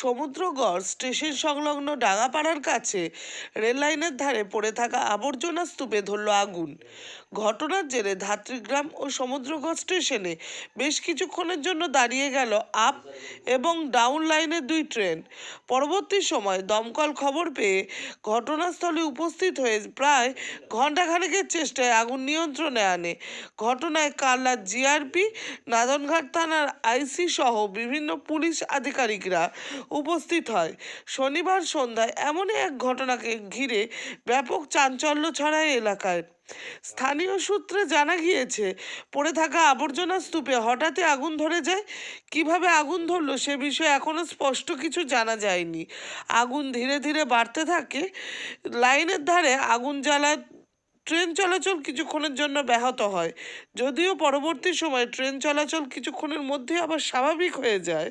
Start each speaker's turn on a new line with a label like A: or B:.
A: Samudragarh station সংলগ্ন ডাঙাপাড়ার কাছে রেললাইনের ধারে পড়ে থাকা আবর্জনা স্তূপে ধরল আগুন। ঘটনার জেরে ধাত্রীগ্রাম ও সমুদ্রগড় স্টেশনে বেশ কিছুক্ষণের জন্য দাঁড়িয়ে গেল আপ এবং ডাউন লাইনের দুই ট্রেন। পরবর্তী সময় দমকল খবর পেয়ে ঘটনাস্থলে উপস্থিত হয়ে প্রায় ঘণ্টাখানেকের চেষ্টায় আগুন নিয়ন্ত্রণে আনে। ঘটনায় কাল্লা জিআরপি, নাদনঘাট থানার আইসি সহ বিভিন্ন পুলিশ আধিকারিকরা উপস্থিত হয়। শনিবার সন্ধ্যায় এমনই এক ঘটনাকে ঘিরে ব্যাপক চাঞ্চল্য ছড়ায় এলাকায়। স্থানীয় সূত্রে জানা গিয়েছে, পড়ে থাকা আবর্জনা স্তূপে হঠাৎই আগুন ধরে যায়। কীভাবে আগুন ধরলো সে বিষয়ে এখনও স্পষ্ট কিছু জানা যায়নি। আগুন ধীরে ধীরে বাড়তে থাকে। লাইনের ধারে আগুন জ্বালা ট্রেন চলাচল কিছুক্ষণের জন্য ব্যাহত হয়, যদিও পরবর্তী সময় ট্রেন চলাচল কিছুক্ষণের মধ্যে আবার স্বাভাবিক হয়ে যায়।